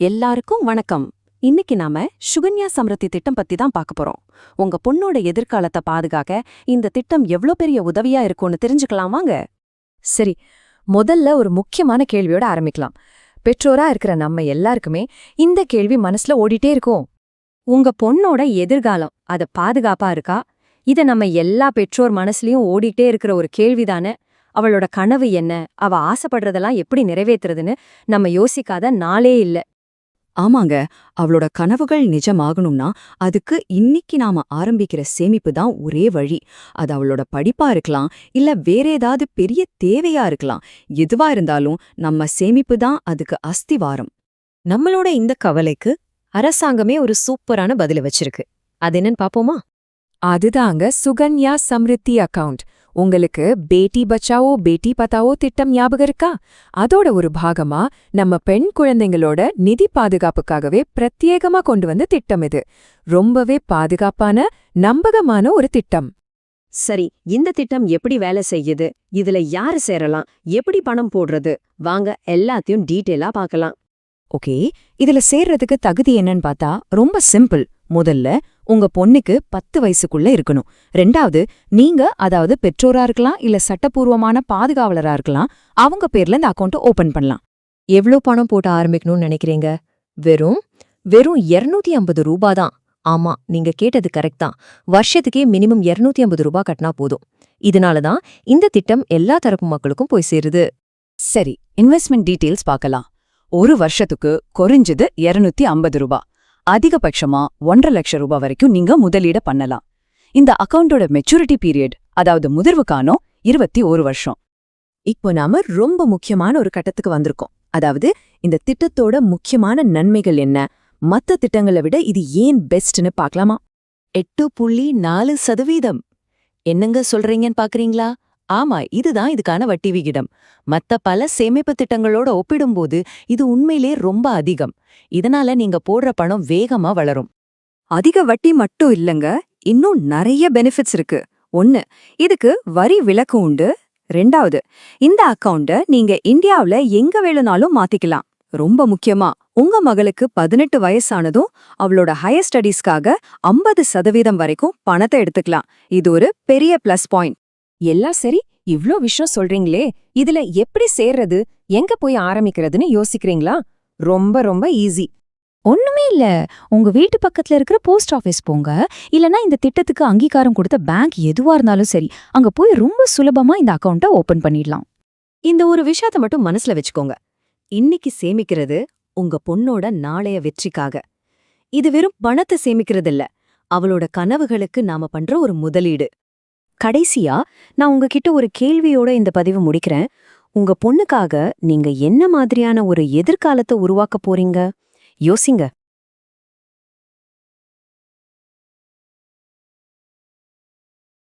எல்லாருக்கும் வணக்கம். இன்னைக்கு நாம சுகன்யா சம்ருத்தி திட்டம் பத்தி தான் பார்க்க போறோம். உங்க பொண்ணோட எதிர்காலத்தை பாதுகாக்க இந்த திட்டம் எவ்ளோ பெரிய உதவியா இருக்கும்னு தெரிஞ்சுக்கலாம் வாங்க. சரி முதல்ல ஒரு முக்கியமான கேள்வியோட ஆரம்பிக்கலாம். பெற்றோரா இருக்கிற நம்ம எல்லாருக்குமே இந்த கேள்வி மனசுல ஓடிட்டே இருக்கும். உங்க பொண்ணோட எதிர்காலம் அத பாதுகாப்பா இருக்கா? இத நம்ம எல்லா பெற்றோர் மனசுலயும் ஓடிட்டே இருக்கிற ஒரு கேள்விதானே. அவளோட கனவு என்ன? அவ ஆசைப்படுறதெல்லாம் எப்படி நிறைவேற்றுறதுன்னு நம்ம யோசிக்காத நாளே இல்ல. ஆமாங்க அவளோட கனவுகள் நிஜமாகணும்னா அதுக்கு இன்னிக்கு நாம ஆரம்பிக்கிற சேமிப்பு தான் ஒரே வழி. அது அவளோட படிப்பா இருக்கலாம் இல்ல வேற ஏதாவது பெரிய தேவையா இருக்கலாம். எதுவா இருந்தாலும் நம்ம சேமிப்பு தான் அதுக்கு அஸ்திவாரம். நம்மளோட இந்த கவலைக்கு அரசாங்கமே ஒரு சூப்பரான பதில வச்சிருக்கு. அது என்னன்னு பாப்போமா? அதுதாங்க சுகன்யா சம்ருத்தி அக்கவுண்ட். உங்களுக்கு பேட்டி பச்சாவோ பேட்டி பத்தாவோ திட்டம் ஞாபகம் இருக்கா? அதோட ஒரு பாகமா நம்ம பெண் குழந்தைங்களோட நிதி பாதுகாப்புக்காகவே பிரத்யேகமா கொண்டு வந்த திட்டம் இது. ரொம்பவே பாதுகாப்பான நம்பகமான ஒரு திட்டம். சரி இந்த திட்டம் எப்படி வேலை செய்யுது? இதுல யாரு சேரலாம்? எப்படி பணம் போடுறது? வாங்க எல்லாத்தையும் டீட்டெயிலா பார்க்கலாம் ஓகே இதுல சேர்றதுக்கு தகுதி என்னன்னு பார்த்தா ரொம்ப சிம்பிள். முதல்ல உங்க பொண்ணுக்கு பத்து வயசுக்குள்ள இருக்கணும். ரெண்டாவது நீங்க அதாவது பெற்றோரா இருக்கலாம் இல்ல சட்டப்பூர்வமான பாதுகாவலரா இருக்கலாம் அவங்க பேர்ல இந்த அக்கௌண்ட் ஓபன் பண்ணலாம். எவ்ளோ பணம் போட்டு ஆரம்பிக்கணும்னு நினைக்கிறீங்க? வெறும் வெறும் 250 ஐம்பது ரூபா தான். ஆமா நீங்க கேட்டது கரெக்ட் தான். வருஷத்துக்கே மினிமம் 250 ஐம்பது ரூபா கட்டினா போதும். இதனால தான் இந்த திட்டம் எல்லா தரப்பு மக்களுக்கும் போய் சேருது. சரி இன்வெஸ்ட்மெண்ட் டீடைல்ஸ் பார்க்கலாம். ஒரு வருஷத்துக்கு குறைஞ்சது 250 ஐம்பது ரூபா. அதிகபட்சமா ஒன்றரை லட்சம் ரூபாய் வரைக்கும் நீங்க முதலீட பண்ணலாம். இந்த அக்கவுண்டோட மெச்சூரிட்டி பீரியட் அதாவது முதிர்வு காலம் இருபத்தி ஒரு வருஷம். இப்போ நாம ரொம்ப முக்கியமான ஒரு கட்டத்துக்கு வந்திருக்கோம். அதாவது இந்த திட்டத்தோட முக்கியமான நன்மைகள் என்ன? மத்த திட்டங்களை விட இது ஏன் பெஸ்ட்னு பார்க்கலாமா? எட்டு புள்ளி நாலு சதவீதம். என்னங்க சொல்றீங்கன்னு பாக்குறீங்களா ஆமா இதுதான் இதுக்கான வட்டி விகிதம் மத்த பல சேமிப்பு திட்டங்களோட ஒப்பிடும்போது இது உண்மையிலே ரொம்ப அதிகம். இதனால நீங்க போடுற பணம் வேகமா வளரும். அதிக வட்டி மட்டும் இல்லங்க இன்னும் நிறைய பெனிஃபிட்ஸ் இருக்கு. ஒன்னு இதுக்கு வரி விலக்கு உண்டு. ரெண்டாவது இந்த அக்கவுண்ட நீங்க இந்தியாவுல எங்க வேணும்னாலும் மாத்திக்கலாம். ரொம்ப முக்கியமா உங்க மகளுக்கு பதினெட்டு வயசானதும் அவளோட ஹையர் ஸ்டடீஸ்க்காக ஐம்பது சதவீதம் வரைக்கும் பணத்தை எடுத்துக்கலாம். இது ஒரு பெரிய பிளஸ் பாயிண்ட் எல்லாம் சரி இவ்ளோ விஷயம் சொல்றீங்களே இதுல எப்படி சேர்றது எங்க போய் ஆரம்பிக்கிறதுன்னு யோசிக்கிறீங்களா? ரொம்ப ரொம்ப ஈஸி ஒண்ணுமே இல்ல. உங்க வீட்டு பக்கத்துல இருக்கிற போஸ்ட் ஆபீஸ் போங்க. இல்லனா இந்த திட்டத்துக்கு அங்கீகாரம் கொடுத்த பேங்க் எதுவா இருந்தாலும் சரி அங்க போய் ரொம்ப சுலபமா இந்த அக்கவுண்ட்டை ஓபன் பண்ணிடலாம். இந்த ஒரு விஷயத்த மட்டும் மனசுல வச்சுக்கோங்க. இன்னைக்கு சேமிக்கிறது உங்க பொண்ணோட நாளைய வெற்றிக்காக. இது வெறும் பணத்தை சேமிக்கிறது இல்ல அவளோட கனவுகளுக்கு நாம பண்ற ஒரு முதலீடு. கடைசியா நான் உங்ககிட்ட ஒரு கேள்வியோட இந்த பதிவு முடிக்கிறேன். உங்க பொண்ணுக்காக நீங்க என்ன மாதிரியான ஒரு எதிர்காலத்தை உருவாக்க போறீங்க? யோசிங்க.